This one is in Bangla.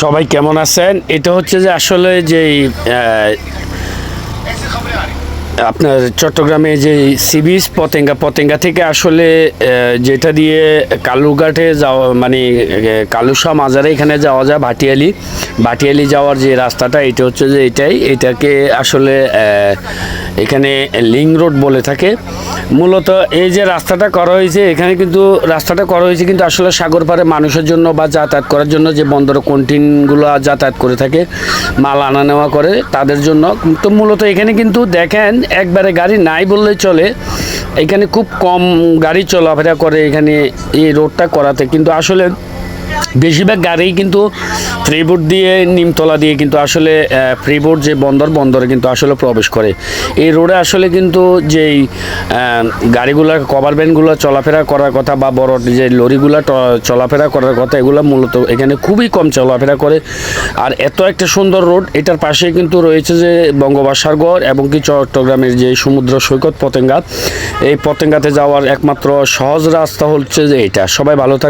সবাই কেমন আছেন? এটা হচ্ছে যে আসলে যে আপনার চট্টগ্রামে যে সি বিচ পতেঙ্গা পতেঙ্গা থেকে আসলে যেটা দিয়ে কালুঘাটে যাওয়া মানে কালুসা মাজারে এখানে যাওয়া যায়, ভাটিয়ালি। ভাটিয়ালি যাওয়ার যে রাস্তাটা, এটা হচ্ছে যে এটাই। এটাকে আসলে এখানে লিং রোড বলে থাকে। মূলত এই যে রাস্তাটা করা হয়েছে, এখানে কিন্তু রাস্তাটা করা হয়েছে কিন্তু আসলে সাগর পাড়ে মানুষের জন্য বা যাতায়াত করার জন্য যে বন্দর কন্টিনগুলো যাতায়াত করে থাকে, মাল আনা নেওয়া করে তাদের জন্য। তো মূলত এখানে কিন্তু দেখেন একবারে গাড়ি নাই বললে চলে। এখানে খুব কম গাড়ি চলাফেরা করে এখানে এই রোডটা করাতে। কিন্তু আসলে বেশিরভাগ গাড়ি কিন্তু ফ্রিবোর্ড দিয়ে, নিমতলা দিয়ে কিন্তু আসলে ফ্রিবোর্ড যে বন্দর, বন্দরে কিন্তু আসলে প্রবেশ করে। এই রোডে আসলে কিন্তু যেই গাড়িগুলো কভার ভ্যানগুলো চলাফেরা করার কথা বা বড় যে লরিগুলো চলাফেরা করার কথা, এগুলো মূলত এখানে খুবই কম চলাফেরা করে। আর এত একটা সুন্দর রোড এটার পাশে কিন্তু রয়েছে যে বঙ্গোপসাগর এবং কি চট্টগ্রামের যে সমুদ্র সৈকত পতেঙ্গা। এই পতেঙ্গাতে যাওয়ার একমাত্র সহজ রাস্তা হচ্ছে যে এটা। সবাই ভালো থাকবে